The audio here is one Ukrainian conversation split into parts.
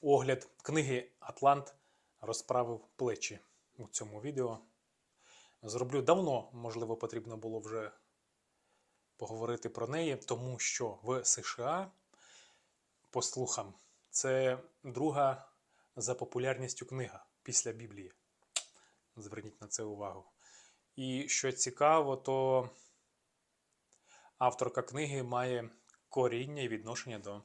Огляд книги Атлант розправив плечі у цьому відео. Зроблю давно, можливо, потрібно було вже поговорити про неї, тому що в США, по слухам, це друга за популярністю книга після Біблії. Зверніть на це увагу. І що цікаво, то авторка книги має коріння і відношення до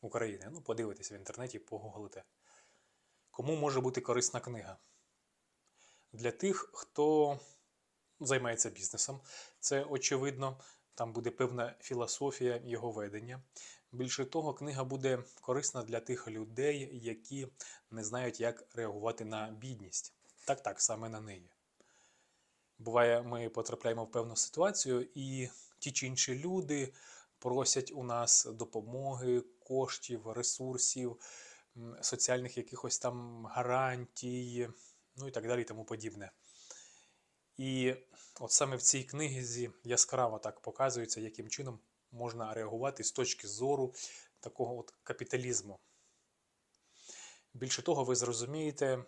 України. Ну, подивитесь в інтернеті, погуглите. Кому може бути корисна книга? Для тих, хто займається бізнесом, це очевидно. Там буде певна філософія його ведення. Більше того, книга буде корисна для тих людей, які не знають, як реагувати на бідність. Так, так, саме на неї. Буває, ми потрапляємо в певну ситуацію, і ті чи інші люди просять у нас допомоги, коштів, ресурсів, соціальних якихось там гарантій, ну і так далі, і тому подібне. І от саме в цій книзі яскраво так показується, яким чином можна реагувати з точки зору такого от капіталізму. Більше того, ви зрозумієте,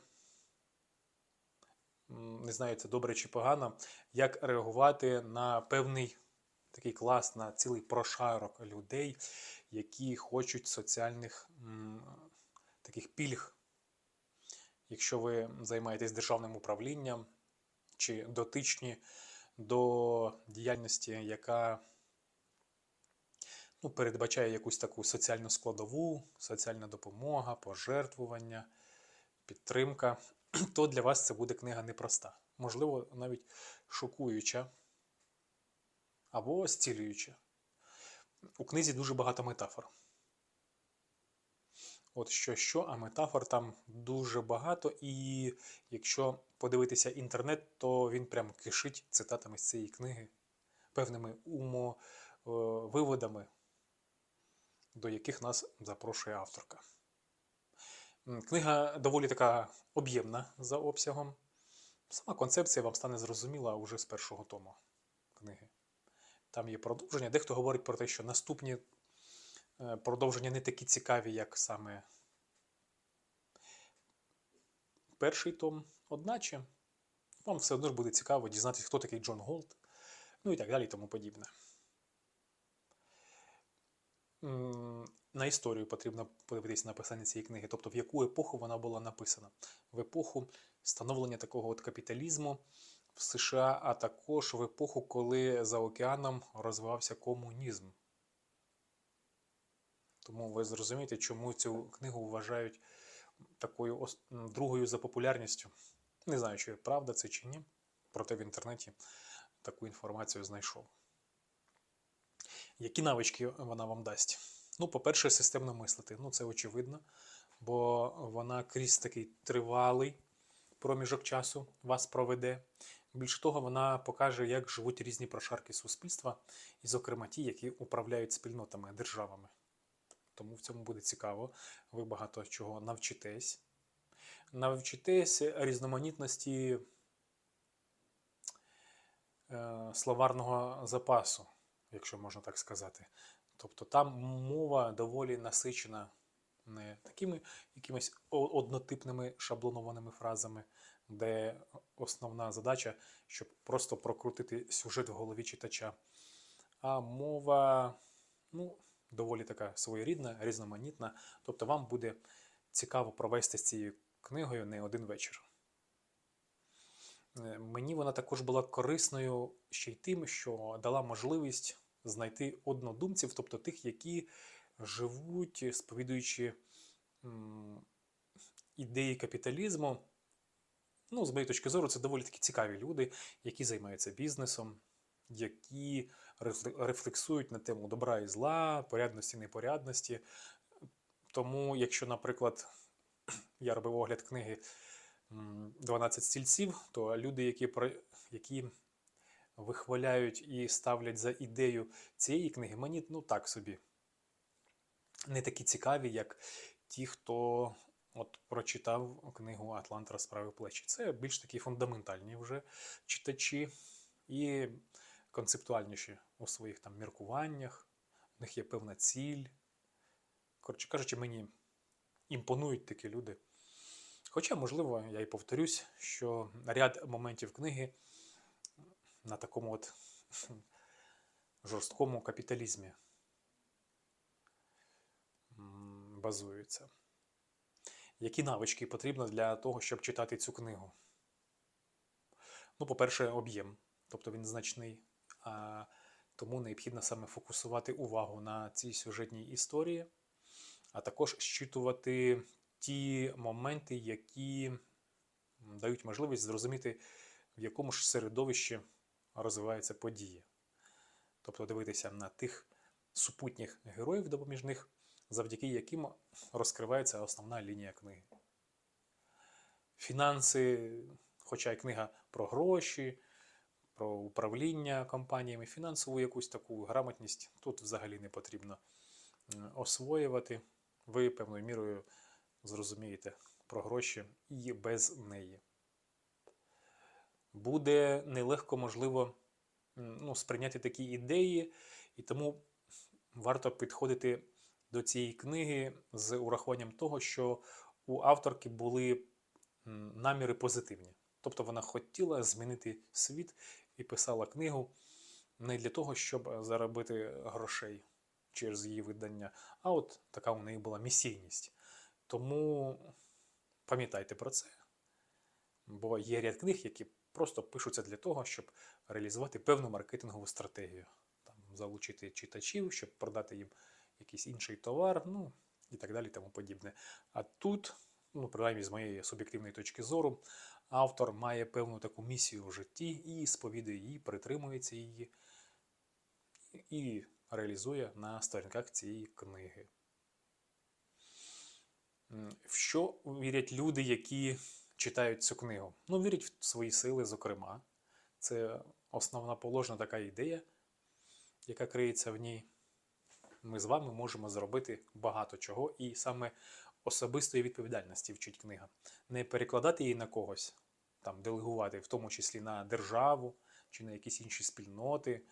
не знаю, це добре чи погано, як реагувати на певний такий клас, на цілий прошарок людей, які хочуть соціальних м, таких пільг. Якщо ви займаєтесь державним управлінням чи дотичні до діяльності, яка ну, передбачає якусь таку соціальну складову, соціальна допомога, пожертвування, підтримка, то для вас це буде книга непроста. Можливо, навіть шокуюча або зцілююча. У книзі дуже багато метафор. От що, що, а метафор там дуже багато, і якщо подивитися інтернет, то він прям кишить цитатами з цієї книги, певними умовиводами, до яких нас запрошує авторка. Книга доволі така об'ємна за обсягом. Сама концепція вам стане зрозуміла уже з першого тому. Там є продовження. Дехто говорить про те, що наступні е, продовження не такі цікаві, як саме перший том. Одначе вам все одно ж буде цікаво дізнатися, хто такий Джон Голд, ну і так далі, і тому подібне. На історію потрібно подивитися написання цієї книги, тобто в яку епоху вона була написана. В епоху становлення такого от капіталізму в США, а також в епоху, коли за океаном розвивався комунізм. Тому ви зрозумієте, чому цю книгу вважають такою другою за популярністю. Не знаю, чи правда це чи ні, проте в інтернеті таку інформацію знайшов. Які навички вона вам дасть? Ну, по-перше, системно мислити. Ну, це очевидно, бо вона крізь такий тривалий проміжок часу вас проведе. Більше того, вона покаже, як живуть різні прошарки суспільства, і, зокрема, ті, які управляють спільнотами, державами. Тому в цьому буде цікаво. Ви багато чого навчитесь. Навчитесь різноманітності е, словарного запасу, якщо можна так сказати. Тобто там мова доволі насичена не такими якимись однотипними шаблонованими фразами, де основна задача, щоб просто прокрутити сюжет в голові читача. А мова, ну, доволі така своєрідна, різноманітна. Тобто вам буде цікаво провести з цією книгою не один вечір. Е, Мені вона також була корисною ще й тим, що дала можливість знайти однодумців, тобто тих, які живуть, сповідуючи ідеї капіталізму. Ну, з моєї точки зору, це доволі таки цікаві люди, які займаються бізнесом, які рефлексують на тему добра і зла, порядності, непорядності. Тому, якщо, наприклад, я робив огляд книги «12 стільців, то люди, які, які вихваляють і ставлять за ідею цієї книги, мені ну так собі не такі цікаві, як ті, хто от прочитав книгу Атлант розправив плечі. Це більш такі фундаментальні вже читачі і концептуальніші у своїх там міркуваннях. У них є певна ціль. Коротше кажучи, мені імпонують такі люди. Хоча, можливо, я і повторюсь, що ряд моментів книги на такому от жорсткому капіталізмі базуються. Які навички потрібно для того, щоб читати цю книгу? Ну, по-перше, об'єм, тобто він значний. А тому необхідно саме фокусувати увагу на цій сюжетній історії, а також щитувати ті моменти, які дають можливість зрозуміти, в якому ж середовищі розвиваються події. Тобто дивитися на тих супутніх героїв допоміжних, завдяки яким розкривається основна лінія книги. Фінанси, хоча й книга про гроші, про управління компаніями, фінансову якусь таку грамотність тут взагалі не потрібно освоювати. Ви певною мірою зрозумієте про гроші і без неї. Буде нелегко, можливо, ну, сприйняти такі ідеї, і тому варто підходити до цієї книги з урахуванням того, що у авторки були наміри позитивні. Тобто вона хотіла змінити світ і писала книгу не для того, щоб заробити грошей через її видання, а от така у неї була місійність. Тому пам'ятайте про це. Бо є ряд книг, які просто пишуться для того, щоб реалізувати певну маркетингову стратегію. Там, залучити читачів, щоб продати їм якийсь інший товар, ну і так далі, тому подібне. А тут, ну, принаймні, з моєї суб'єктивної точки зору, автор має певну таку місію в житті і сповідує її, притримується її і реалізує на сторінках цієї книги. В що вірять люди, які читають цю книгу? Ну, вірять в свої сили, зокрема. Це основна положена така ідея, яка криється в ній. Ми з вами можемо зробити багато чого, і саме особистої відповідальності вчить книга. Не перекладати її на когось, там, делегувати, в тому числі на державу чи на якісь інші спільноти,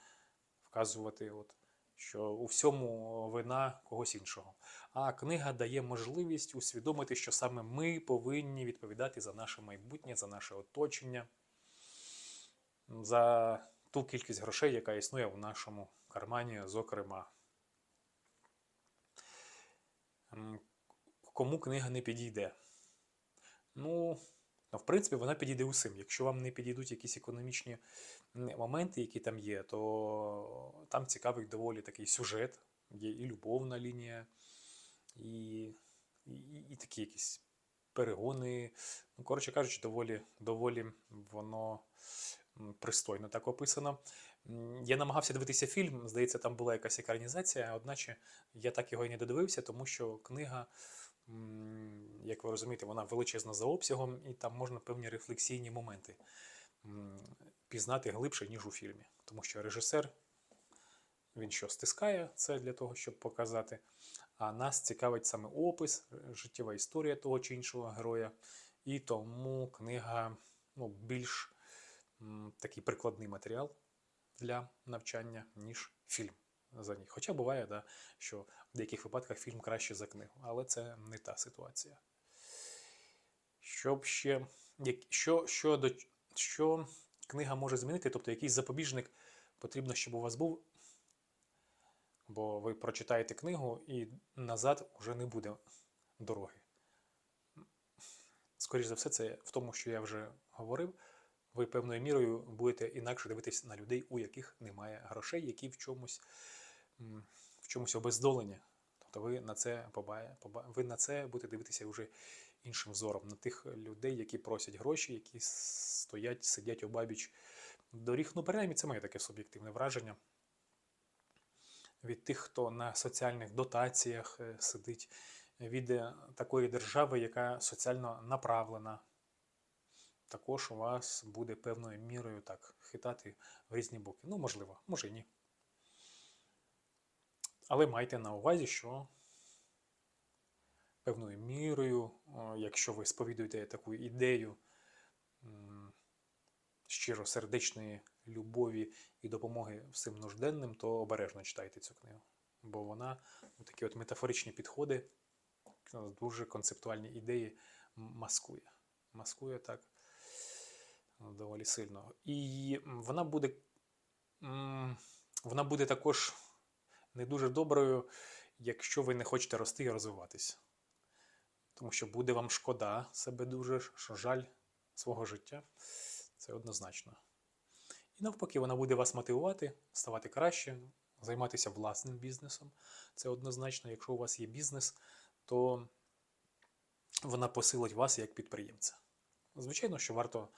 вказувати, от, що у всьому вина когось іншого. А книга дає можливість усвідомити, що саме ми повинні відповідати за наше майбутнє, за наше оточення, за ту кількість грошей, яка існує в нашому кармані, зокрема. Кому книга не підійде? Ну, ну, в принципі, вона підійде усім. Якщо вам не підійдуть якісь економічні моменти, які там є, то там цікавий доволі такий сюжет, є і любовна лінія, і, і, і такі якісь перегони. Ну, коротше кажучи, доволі, доволі воно пристойно так описано. Я намагався дивитися фільм, здається, там була якась екранізація, одначе я так його і не додивився, тому що книга, як ви розумієте, вона величезна за обсягом, і там можна певні рефлексійні моменти пізнати глибше, ніж у фільмі. Тому що режисер, він що стискає це для того, щоб показати. А нас цікавить саме опис, е, життєва історія того чи іншого героя. І тому книга ну, більш такий прикладний матеріал для навчання, ніж фільм за ній. Хоча буває, да, що в деяких випадках фільм краще за книгу, але це не та ситуація. Щоб ще, що, що, до, що книга може змінити, тобто якийсь запобіжник потрібно, щоб у вас був, бо ви прочитаєте книгу і назад вже не буде дороги. Скоріше за все, це в тому, що я вже говорив. Ви певною мірою будете інакше дивитися на людей, у яких немає грошей, які в чомусь, в чомусь обездолені. Тобто ви на це побає, поба- ви на це будете дивитися вже іншим зором, на тих людей, які просять гроші, які стоять, сидять обабіч доріг. Ну, принаймні, це моє таке суб'єктивне враження. Від тих, хто на соціальних дотаціях е, сидить, від е, такої держави, яка соціально направлена, також у вас буде певною мірою так хитати в різні боки. Ну, можливо, може і ні. Але майте на увазі, що певною мірою, якщо ви сповідуєте таку ідею м, щиросердечної любові і допомоги всім нужденним, то обережно читайте цю книгу. Бо вона такі от метафоричні підходи дуже концептуальні ідеї маскує. Маскує так доволі сильно. І вона буде, вона буде також не дуже доброю, якщо ви не хочете рости і розвиватися. Тому що буде вам шкода себе дуже, що жаль свого життя. Це однозначно. І навпаки, вона буде вас мотивувати, ставати краще, займатися власним бізнесом. Це однозначно, якщо у вас є бізнес, то вона посилить вас як підприємця. Звичайно, що варто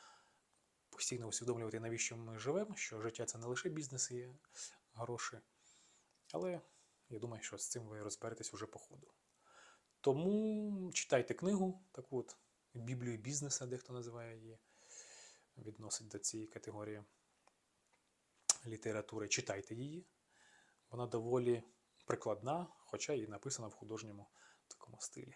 постійно усвідомлювати, навіщо ми живемо, що життя це не лише бізнес і гроші. Але я думаю, що з цим ви розберетесь уже по ходу. Тому читайте книгу, таку от Біблію бізнеса, дехто називає її, відносить до цієї категорії літератури. Читайте її. Вона доволі прикладна, хоча і написана в художньому такому стилі.